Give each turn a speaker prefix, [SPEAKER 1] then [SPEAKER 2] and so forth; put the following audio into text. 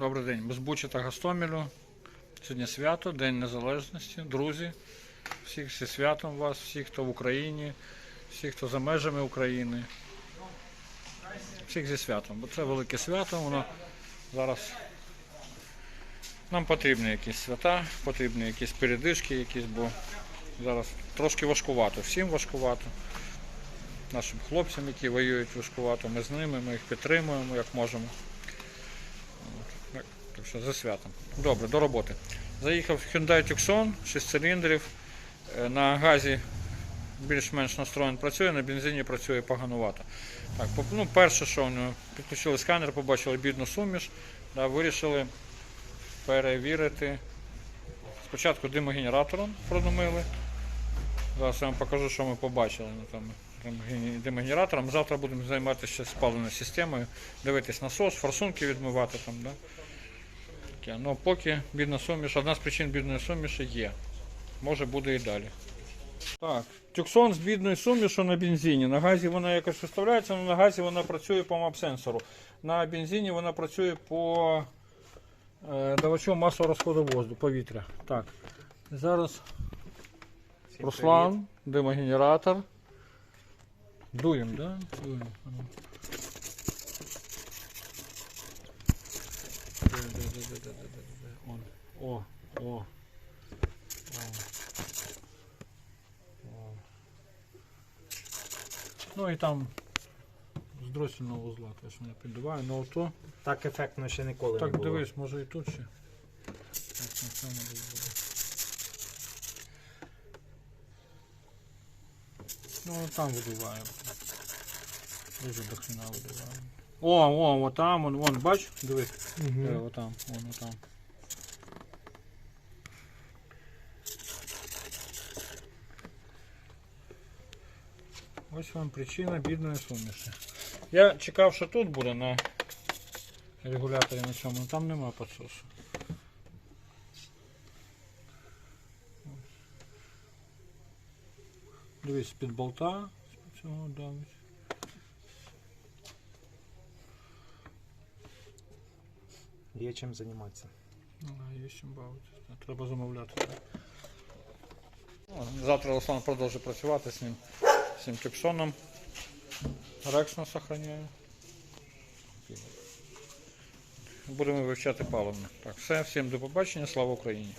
[SPEAKER 1] Добрий день. Ми з Бучі та Гостомелю. Сьогодні свято, День Незалежності. Друзі, всіх зі святом вас, всіх, хто в Україні, всіх, хто за межами України. Всіх зі святом. Бо це велике свято, воно зараз нам потрібні якісь свята, потрібні якісь передишки, якісь, бо зараз трошки важкувато. Всім важкувато. Нашим хлопцям, які воюють важкувато, ми з ними, ми їх підтримуємо як можемо. Так, так що за святом. Добре, до роботи. Заїхав Hyundai Tucson, 6 циліндрів. Е, На газі більш-менш настроєн працює, на бензині працює поганувато. Так, ну, перше, що в нього, підключили сканер, побачили бідну суміш, да, вирішили перевірити. Спочатку димогенератором продумили. Зараз я вам покажу, що ми побачили. Ну, там, димогенератором. Завтра будемо займатися спаленою системою, дивитись насос, форсунки відмивати там. Да? Таке. Ну, поки бідна суміш, одна з причин бідної суміші є. Може буде і далі. Так, тюксон з бідною сумішю на бензині. На газі вона якось виставляється, але на газі вона працює по мап-сенсору. На бензині вона працює по е, давачу масового розходу воздуху, повітря. Так. Зараз Руслан, димогенератор. Дуємо, да? Дуємо. Де, де, де? Он. О, о. О. Ну і там з дросільного вузла теж не піддуваю. Ну ото.
[SPEAKER 2] Так ефектно ще ніколи не
[SPEAKER 1] Так
[SPEAKER 2] було.
[SPEAKER 1] дивись, може і тут ще. Так, на цьому десь буде. Ну, там видуває. Дуже до хрена видуває. О, о, там, вон, вон, бач, дивись.
[SPEAKER 2] Мгм.
[SPEAKER 1] Е, отам, вон, отам. Ось вам причина бідної суміші. Я чекав, що тут буде на регуляторі на цьому, але там нема підсосу. Дивись, з-під болта, з цього давить.
[SPEAKER 2] Є чим займатися.
[SPEAKER 1] Ну, да, є чим бавитися. да, Треба замовляти. так. Ну, Завтра Руслан продовжить працювати з ним, з цим тюксоном. Рекс нас охороняє. Будемо вивчати паливне. Так, все, всім до побачення, слава Україні.